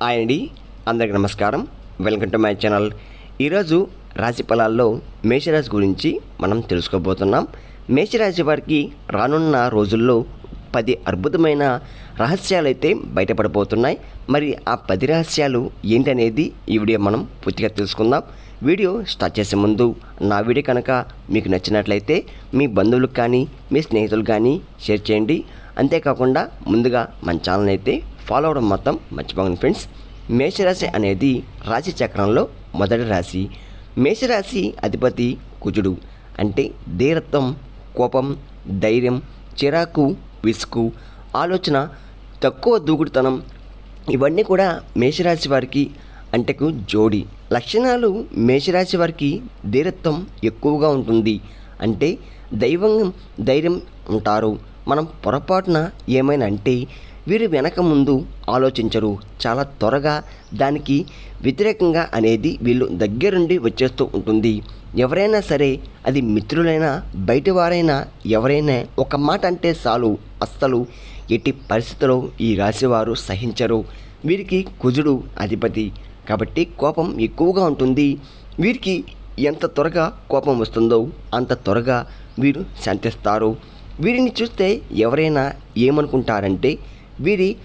Hi అండి. అందరికి నమస్కారం. Welcome to my channel. ఈరోజు రాశి ఫలాల్లో మేషరాశి గురించి మనం తెలుసుకోబోతున్నాం. మేషరాశి వారికి రానున్న రోజుల్లో పది అద్భుతమైన రహస్యాలు అయితే బయటపడబోతున్నాయి. మరి ఆ పది రహస్యాలు ఏంటనేది ఈ వీడియో మనం పూర్తిగా తెలుసుకుందాం. వీడియో స్టార్ట్ చేసే ముందు నా వీడియో కనుక మీకు నచ్చినట్లయితే మీ బంధువులకు కానీ మీ స్నేహితులు కానీ షేర్ చేయండి. అంతేకాకుండా ముందుగా మన ఛానల్ అయితే ఫాలో అవడం మొత్తం మర్చిపోకండి ఫ్రెండ్స్. మేషరాశి అనేది రాశి చక్రంలో మొదటి రాశి. మేషరాశి అధిపతి కుజుడు. అంటే ధీరత్వం కోపం ధైర్యం చిరాకు విసుగు ఆలోచన తక్కువ దూకుడుతనం. ఇవన్నీ కూడా మేషరాశి వారికి అంటకు జోడి. లక్షణాలు మేషరాశి వారికి ధీరత్వం ఎక్కువగా ఉంటుంది. అంటే దైవం ధైర్యం ఉంటారు. మనం పొరపాటున ఏమైనా అంటే వీరు వెనక ముందు ఆలోచించరు. చాలా త్వరగా దానికి వ్యతిరేకంగా అనేది వీళ్ళు దగ్గరుండి వచ్చేస్తూ ఉంటుంది. ఎవరైనా సరే అది మిత్రులైనా బయటివారైనా ఎవరైనా ఒక మాట అంటే చాలు. అస్సలు ఎట్టి పరిస్థితుల్లో ఈ రాశివారు సహించరు. వీరికి కుజుడు అధిపతి. కాబట్టి కోపం ఎక్కువగా ఉంటుంది. వీరికి ఎంత త్వరగా కోపం వస్తుందో అంత త్వరగా వీరు శాంతిస్తారు. వీరిని చూస్తే ఎవరైనా ఏమనుకుంటారంటే వీరి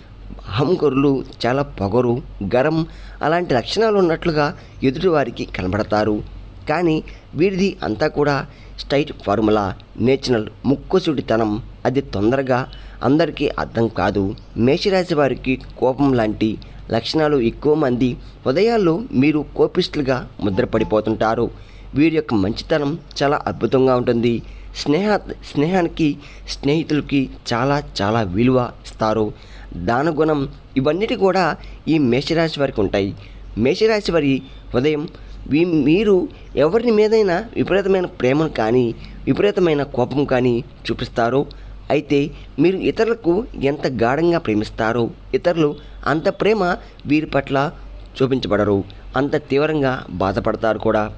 హంకరులు చాలా పొగరు గరం అలాంటి లక్షణాలు ఉన్నట్లుగా ఎదుటివారికి కనబడతారు. కానీ వీరిది అంతా కూడా స్ట్రైట్ ఫార్ములా నేచురల్ ముక్కుసుడితనం. అది తొందరగా అందరికీ అర్థం కాదు. మేషరాశి వారికి కోపం లాంటి లక్షణాలు ఎక్కువ మంది ఉదయాల్లో మీరు కోపిస్టులుగా ముద్రపడిపోతుంటారు. వీరి యొక్క మంచితనం చాలా అద్భుతంగా ఉంటుంది. స్నేహ స్నేహానికి స్నేహితులకి చాలా చాలా విలువ ఇస్తారు. దానగుణం ఇవన్నిటి కూడా ఈ మేషరాశి వారికి ఉంటాయి. మేషరాశి వారి ఉదయం వీ మీరు ఎవరిని మీదైనా విపరీతమైన ప్రేమను కానీ విపరీతమైన కోపం కానీ చూపిస్తారో. అయితే మీరు ఇతరులకు ఎంత గాఢంగా ప్రేమిస్తారో ఇతరులు అంత ప్రేమ వీరి పట్ల చూపించబడరు. అంత తీవ్రంగా బాధపడతారు కూడా.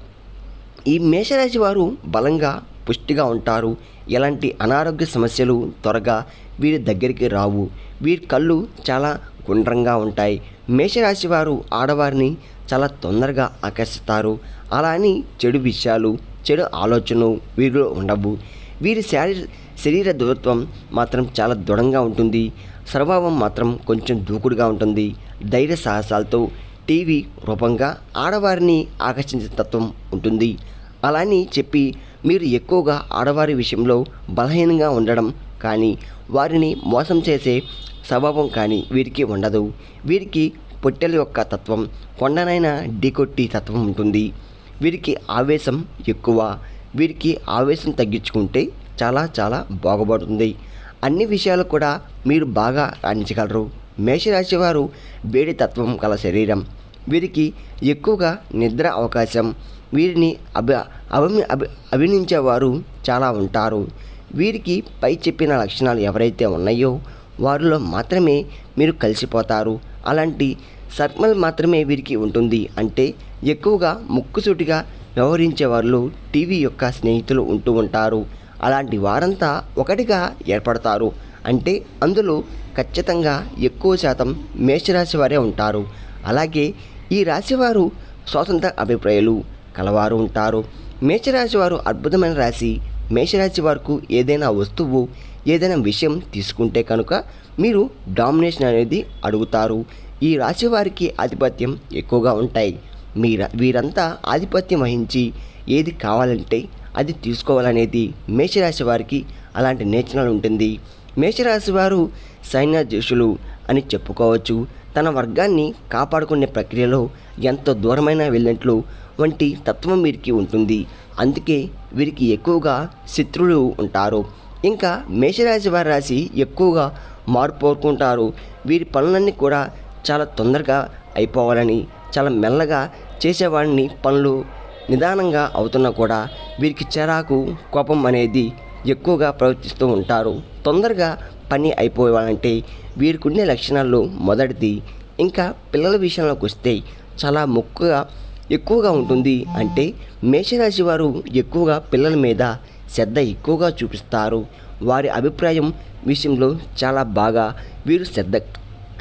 ఈ మేషరాశి వారు బలంగా పుష్టిగా ఉంటారు. ఎలాంటి అనారోగ్య సమస్యలు త్వరగా వీరి దగ్గరికి రావు. వీరి కళ్ళు చాలా గుండ్రంగా ఉంటాయి. మేషరాశి వారు ఆడవారిని చాలా తొందరగా ఆకర్షిస్తారు. అలా అని చెడు విషయాలు చెడు ఆలోచనలు వీరిలో ఉండవు. వీరి శారీ శరీర దృఢత్వం మాత్రం చాలా దృఢంగా ఉంటుంది. స్వభావం మాత్రం కొంచెం దూకుడుగా ఉంటుంది. ధైర్య సాహసాలతో టీవీ రూపంగా ఆడవారిని ఆకర్షించే తత్వం ఉంటుంది. అలా అని చెప్పి మీరు ఎక్కువగా ఆడవారి విషయంలో బలహీనంగా ఉండడం కానీ వారిని మోసం చేసే స్వభావం కానీ వీరికి ఉండదు. వీరికి పొట్టెల యొక్క తత్వం కొండనైన ఢీకొట్టి తత్వం ఉంటుంది. వీరికి ఆవేశం ఎక్కువ. వీరికి ఆవేశం తగ్గించుకుంటే చాలా చాలా బాగుపడుతుంది. అన్ని విషయాలు కూడా మీరు బాగా రాణించగలరు. మేషరాశి వారు వేడి తత్వం గల శరీరం. వీరికి ఎక్కువగా నిద్ర అవకాశం వీరిని అభి అభి అభి అభినందించేవారు చాలా ఉంటారు. వీరికి పై చెప్పిన లక్షణాలు ఎవరైతే ఉన్నాయో వారిలో మాత్రమే మీరు కలిసిపోతారు. అలాంటి సర్మల్ మాత్రమే వీరికి ఉంటుంది. అంటే ఎక్కువగా ముక్కుసూటిగా వ్యవహరించే వాళ్ళు టీవీ యొక్క స్నేహితులు ఉంటూ ఉంటారు. అలాంటి వారంతా ఒకటిగా ఏర్పడతారు. అంటే అందులో ఖచ్చితంగా ఎక్కువ శాతం మేషరాశి వారే ఉంటారు. అలాగే ఈ రాశివారు స్వాతంత్ర అభిప్రాయాలు. కలవారు ఉంటారు. మేషరాశి వారు అద్భుతమైన రాశి. మేషరాశి వారికి ఏదైనా వస్తువు ఏదైనా విషయం తీసుకుంటే కనుక మీరు డామినేషన్ అనేది అడుగుతారు. ఈ రాశి వారికి ఆధిపత్యం ఎక్కువగా ఉంటాయి. మీర వీరంతా ఆధిపత్యం వహించి ఏది కావాలంటే అది తీసుకోవాలనేది మేషరాశి వారికి అలాంటి నేచనల్ ఉంటుంది. మేషరాశి వారు సైన్యాధ్యక్షులు అని చెప్పుకోవచ్చు. తన వర్గాన్ని కాపాడుకునే ప్రక్రియలో ఎంతో దూరమైన వెళ్ళినట్లు వంటి తత్వం వీరికి ఉంటుంది. అందుకే వీరికి ఎక్కువగా శత్రువులు ఉంటారు. ఇంకా మేషరాశి వారి రాశి ఎక్కువగా మార్పు కోరుకుంటారు. వీరి పనులన్నీ కూడా చాలా తొందరగా అయిపోవాలని చాలా మెల్లగా చేసేవాడిని పనులు నిదానంగా అవుతున్నా కూడా వీరికి చెరాకు కోపం అనేది ఎక్కువగా ప్రవర్తిస్తూ ఉంటారు. తొందరగా పని అయిపోవాలంటే వీరికి ఉండే లక్షణాల్లో మొదటిది. ఇంకా పిల్లల విషయంలోకి వస్తే చాలా మొక్కుగా ఎక్కువగా ఉంటుంది అంటే మేషరాశి వారు ఎక్కువగా పిల్లల మీద శ్రద్ధ ఎక్కువగా చూపిస్తారు. వారి అభిప్రాయం విషయంలో చాలా బాగా వీరు శ్రద్ధ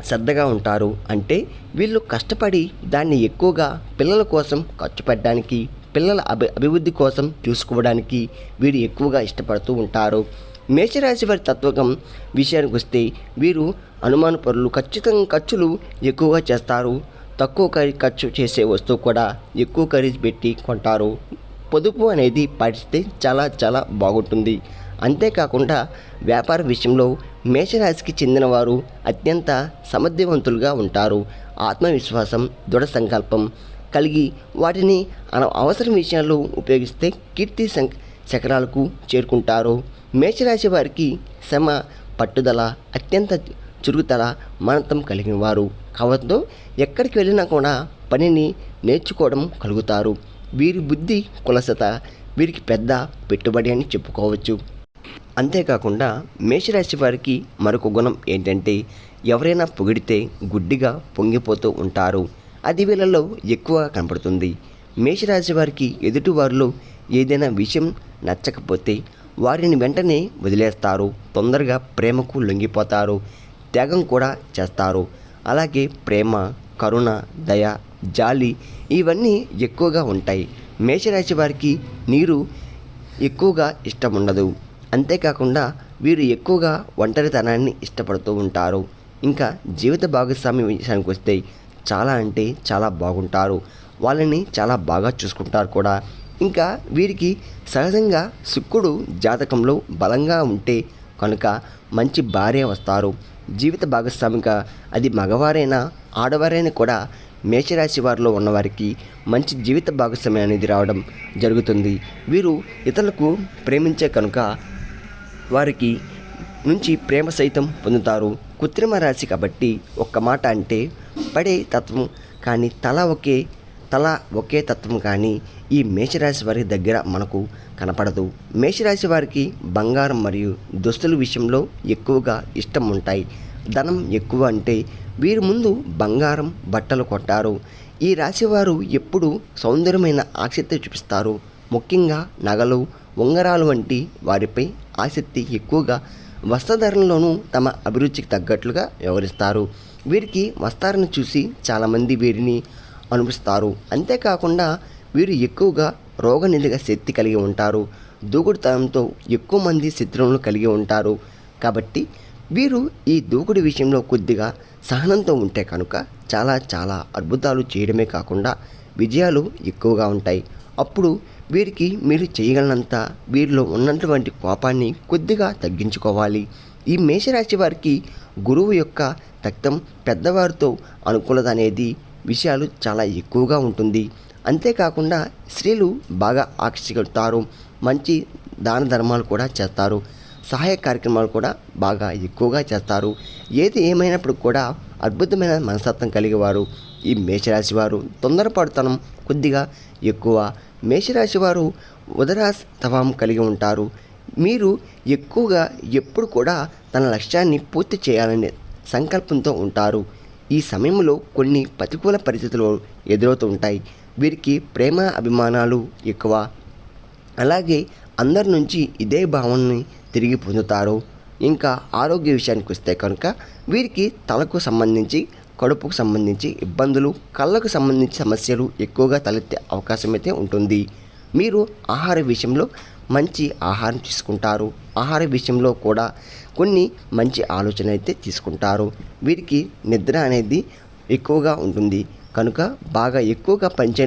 శ్రద్ధగా ఉంటారు. అంటే వీళ్ళు కష్టపడి దాన్ని ఎక్కువగా పిల్లల కోసం ఖర్చు పెట్టడానికి పిల్లల అభి అభివృద్ధి కోసం చూసుకోవడానికి వీరు ఎక్కువగా ఇష్టపడుతూ ఉంటారు. మేషరాశి వారి తత్వకం విషయానికి వస్తే వీరు అనుమానపరులు ఖచ్చితంగా ఖర్చులు ఎక్కువగా చేస్తారు. తక్కువ ఖరీ ఖర్చు చేసే వస్తువు కూడా ఎక్కువ ఖరీదు పెట్టి కొంటారు. పొదుపు అనేది పాటిస్తే చాలా చాలా బాగుంటుంది. అంతేకాకుండా వ్యాపార విషయంలో మేషరాశికి చెందినవారు అత్యంత సమర్థవంతులుగా ఉంటారు. ఆత్మవిశ్వాసం దృఢ సంకల్పం కలిగి వాటిని అన అవసరం విషయాల్లో ఉపయోగిస్తే కీర్తి సం శకరాలకు చేరుకుంటారు. మేషరాశి వారికి శ్రమ పట్టుదల అత్యంత చురుగుతల మనతం కలిగిన వారు కావడంతో ఎక్కడికి వెళ్ళినా కూడా పనిని నేర్చుకోవడం కలుగుతారు. వీరి బుద్ధి కులసత వీరికి పెద్ద పెట్టుబడి అని చెప్పుకోవచ్చు. అంతేకాకుండా మేషరాశి వారికి మరొక గుణం ఏంటంటే ఎవరైనా పొగిడితే గుడ్డిగా పొంగిపోతూ ఉంటారు. అది వీళ్ళలో ఎక్కువగా కనపడుతుంది. మేషరాశి వారికి ఎదుటివారిలో ఏదైనా విషయం నచ్చకపోతే వారిని వెంటనే వదిలేస్తారు. తొందరగా ప్రేమకు లొంగిపోతారు. త్యాగం కూడా చేస్తారు. అలాగే ప్రేమ కరుణ దయ జాలి ఇవన్నీ ఎక్కువగా ఉంటాయి. మేషరాశి వారికి నీరు ఎక్కువగా ఇష్టం ఉండదు అంతేకాకుండా వీరు ఎక్కువగా ఒంటరితనాన్ని ఇష్టపడుతూ ఉంటారు. ఇంకా జీవిత భాగస్వామి విషయానికి వస్తే చాలా అంటే చాలా బాగుంటారు. వాళ్ళని చాలా బాగా చూసుకుంటారు కూడా. ఇంకా వీరికి సహజంగా శుక్రుడు జాతకంలో బలంగా ఉంటే కనుక మంచి భార్య వస్తారు. జీవిత భాగస్వామిగా అది మగవారైనా ఆడవారైనా కూడా మేషరాశి వారిలో ఉన్నవారికి మంచి జీవిత భాగస్వామి అనేది రావడం జరుగుతుంది. వీరు ఇతరులకు ప్రేమించే కనుక వారికి నుంచి ప్రేమ సైతం పొందుతారు. కృత్రిమ రాశి కాబట్టి ఒక్క మాట అంటే పడే తత్వం కానీ తల ఒకే తల ఒకే తత్వం కానీ ఈ మేషరాశి వారి దగ్గర మనకు కనపడదు. మేషరాశి వారికి బంగారం మరియు దుస్తుల విషయంలో ఎక్కువగా ఇష్టం ఉంటాయి. ధనం ఎక్కువ అంటే వీరి ముందు బంగారం బట్టలు కొంటారు ఈ రాశివారు ఎప్పుడు సౌందర్యమైన ఆసక్తి చూపిస్తారు. ముఖ్యంగా నగలు ఉంగరాలు వంటి వారిపై ఆసక్తి ఎక్కువగా వస్త్రధరణలోనూ తమ అభిరుచికి తగ్గట్లుగా వ్యవహరిస్తారు. వీరికి వస్త్రాలను చూసి చాలామంది వీరిని అనుభవిస్తారు. అంతేకాకుండా వీరు ఎక్కువగా రోగనిధిగా శక్తి కలిగి ఉంటారు. దూకుడుతనంతో ఎక్కువ మంది శత్రువులను కలిగి ఉంటారు. కాబట్టి వీరు ఈ దూకుడు విషయంలో కొద్దిగా సహనంతో ఉంటే కనుక చాలా చాలా అద్భుతాలు చేయడమే కాకుండా విజయాలు ఎక్కువగా ఉంటాయి. అప్పుడు వీరికి మీరు చేయగలనంత వీరిలో ఉన్నటువంటి కోపాన్ని కొద్దిగా తగ్గించుకోవాలి. ఈ మేషరాశి వారికి గురువు యొక్క రక్తం పెద్దవారితో అనుకూలత అనేది విషయాలు చాలా ఎక్కువగా ఉంటుంది. అంతేకాకుండా స్త్రీలు బాగా ఆకర్షిస్తారు. మంచి దాన ధర్మాలు కూడా చేస్తారు. సహాయ కార్యక్రమాలు కూడా బాగా ఎక్కువగా చేస్తారు. ఏది ఏమైనప్పుడు కూడా అద్భుతమైన మనస్తత్వం కలిగేవారు. ఈ మేషరాశి వారు తొందరపడుతనం కొద్దిగా ఎక్కువ. మేషరాశి వారు ఉదరాస్తవం కలిగి ఉంటారు. మీరు ఎక్కువగా ఎప్పుడు కూడా తన లక్ష్యాన్ని పూర్తి చేయాలనే సంకల్పంతో ఉంటారు. ఈ సమయంలో కొన్ని ప్రతికూల పరిస్థితులు ఎదురవుతూ ఉంటాయి. వీరికి ప్రేమ అభిమానాలు ఎక్కువ. అలాగే అందరి నుంచి ఇదే భావనని తిరిగి పొందుతారు. ఇంకా ఆరోగ్య విషయానికి వస్తే కనుక వీరికి తలకు సంబంధించి కడుపుకు సంబంధించి ఇబ్బందులు కళ్ళకు సంబంధించి సమస్యలు ఎక్కువగా తలెత్తే అవకాశం అయితే ఉంటుంది. మీరు ఆహార విషయంలో మంచి ఆహారం తీసుకుంటారు. ఆహార విషయంలో కూడా కొన్ని మంచి ఆలోచన అయితే తీసుకుంటారు. వీరికి నిద్ర అనేది ఎక్కువగా ఉంటుంది. కనుక బాగా ఎక్కువగా పనిచే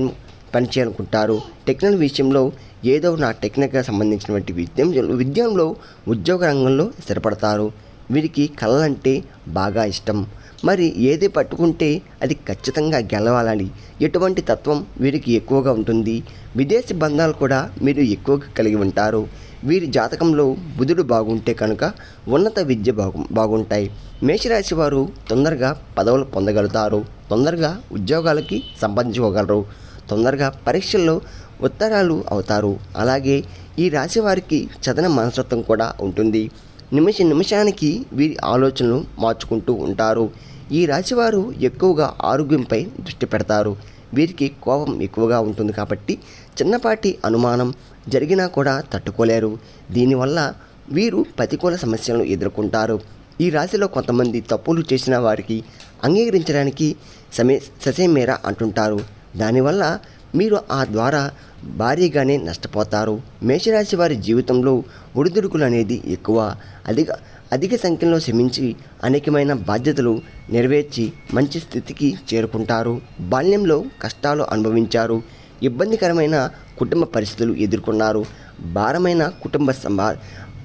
పనిచేయాలనుకుంటారు. టెక్నాలజీ విషయంలో ఏదో నా టెక్నిక్గా సంబంధించినటువంటి విద్యం విద్యంలో ఉద్యోగ రంగంలో స్థిరపడతారు. వీరికి కళలంటే బాగా ఇష్టం. మరి ఏది పట్టుకుంటే అది ఖచ్చితంగా గెలవాలని ఎటువంటి తత్వం వీరికి ఎక్కువగా ఉంటుంది. విదేశీ బంధాలు కూడా మీరు ఎక్కువగా కలిగి ఉంటారు. వీరి జాతకంలో బుధుడు బాగుంటే కనుక ఉన్నత విద్య బాగు బాగుంటాయి. మేషరాశి వారు తొందరగా పదవులు పొందగలుగుతారు. తొందరగా ఉద్యోగాలకి సంపాదించుకోగలరు తొందరగా పరీక్షల్లో ఉత్తరాలు అవుతారు. అలాగే ఈ రాశి వారికి చదన మనస్తత్వం కూడా ఉంటుంది. నిమిష నిమిషానికి వీరి ఆలోచనలు మార్చుకుంటూ ఉంటారు. ఈ రాశివారు ఎక్కువగా ఆరోగ్యంపై దృష్టి పెడతారు. వీరికి కోపం ఎక్కువగా ఉంటుంది కాబట్టి చిన్నపాటి అనుమానం జరిగినా కూడా తట్టుకోలేరు. దీనివల్ల వీరు ప్రతికూల సమస్యలను ఎదుర్కొంటారు. ఈ రాశిలో కొంతమంది తప్పులు చేసిన వారికి అంగీకరించడానికి సమే ససేమేర అంటుంటారు. దానివల్ల మీరు ఆ ద్వారా భారీగానే నష్టపోతారు. మేషరాశి వారి జీవితంలో ఒడిదుడుకులు అనేది ఎక్కువ. అధిక అధిక సంఖ్యలో శ్రమించి అనేకమైన బాధ్యతలు నెరవేర్చి మంచి స్థితికి చేరుకుంటారు. బాల్యంలో కష్టాలు అనుభవించారు. ఇబ్బందికరమైన కుటుంబ పరిస్థితులు ఎదుర్కొన్నారు. భారమైన కుటుంబ సంభా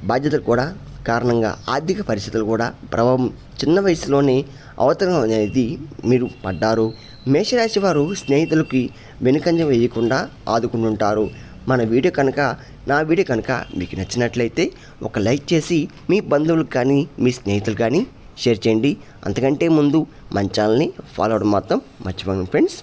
బాధ్యతలు కూడా కారణంగా ఆర్థిక పరిస్థితులు కూడా ప్రభావం చిన్న వయసులోనే అవతరం అనేది మీరు పడ్డారు. మేషరాశి వారు స్నేహితులకి వెనుకంజ వేయకుండా ఆదుకుంటుంటారు. మన వీడియో కనుక నా వీడియో కనుక మీకు నచ్చినట్లయితే ఒక లైక్ చేసి మీ బంధువులకు కానీ మీ స్నేహితులు కానీ షేర్ చేయండి. అంతకంటే ముందు మన ఛానల్ని ఫాలో అవడం మాత్రం మర్చిపోండి ఫ్రెండ్స్.